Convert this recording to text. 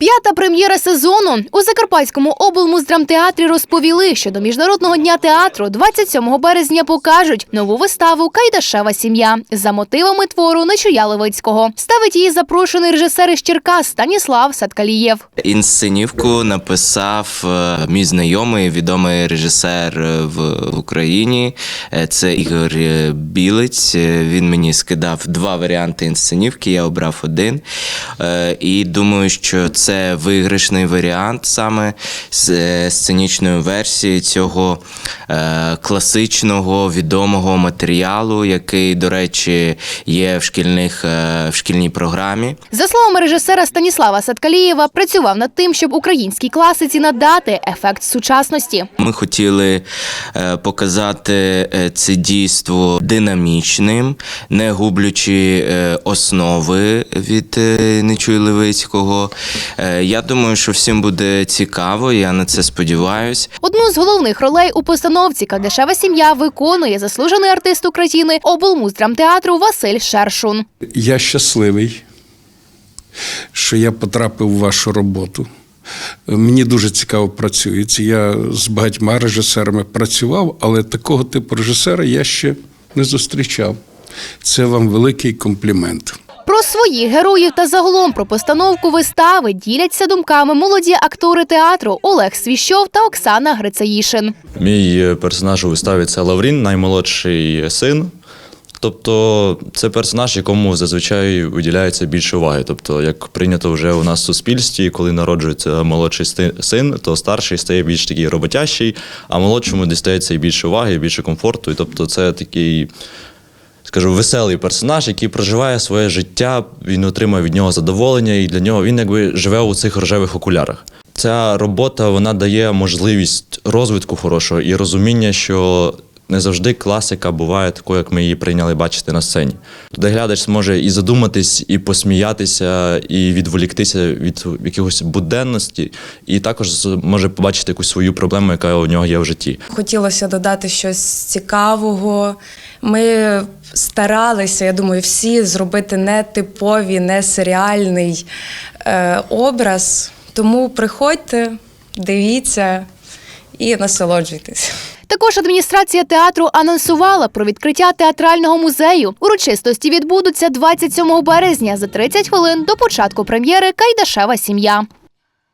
П'ята прем'єра сезону у Закарпатському облмуздрамтеатрі розповіли, що до міжнародного дня театру 27 березня покажуть нову виставу Кайдашева сім'я за мотивами твору Нечуя Левицького. Ставить її запрошений режисер із Черкас Станіслав Саткалієв. Інсценівку написав е, мій знайомий, відомий режисер е, в Україні. Е, Це Ігор Білець. Він мені скидав два варіанти інсценівки, я обрав один. І думаю, що це виграшний варіант саме з е, сценічної версії цього е, класичного відомого матеріалу, який, до речі, є в шкільних е, в шкільній програмі. За словами режисера Станіслава Саткалієва, працював над тим, щоб українській класиці надати ефект сучасності. Ми хотіли показати це дійство динамічним, не гублячи основи від Нечуя Левицького. Я думаю, що всім буде цікаво, я на це сподіваюся. Одну з головних ролей у постановці Кадешева сім'я виконує заслужений артист України облмуздрамтеатру Василь Шершун. Я щасливий, що я потрапив у вашу роботу. Мені дуже цікаво працюється. Я з багатьма режисерами працював, але такого типу режисера я ще не зустрічав. Це вам великий комплімент. Про своїх героїв та загалом про постановку вистави діляться думками молоді актори театру Олег Свіщов та Оксана Грицаїшин. Мій е, персонаж у виставі це Лаврін, наймолодший син. Тобто це персонаж, якому зазвичай виділяється більше уваги. Тобто, як прийнято вже у нас в суспільстві, коли народжується молодший син, то старший стає більш такий роботящий, а молодшому дістається і більше уваги, і більше комфорту. І тобто, це такий. Скажу, веселий персонаж, який проживає своє життя, він отримує від нього задоволення, і для нього він якби живе у цих рожевих окулярах. Ця робота вона дає можливість розвитку хорошого і розуміння, що не завжди класика буває такою, як ми її прийняли бачити на сцені. Де глядач зможе і задуматись, і посміятися, і відволіктися від якихось буденності, і також зможе побачити якусь свою проблему, яка у нього є в житті. Хотілося додати щось цікавого. Ми старалися, я думаю, всі зробити не типовий, не серіальний е, образ. Тому приходьте, дивіться і насолоджуйтесь. Також адміністрація театру анонсувала про відкриття театрального музею. Урочистості відбудуться 27 березня за 30 хвилин до початку прем'єри Кайдашева сім'я.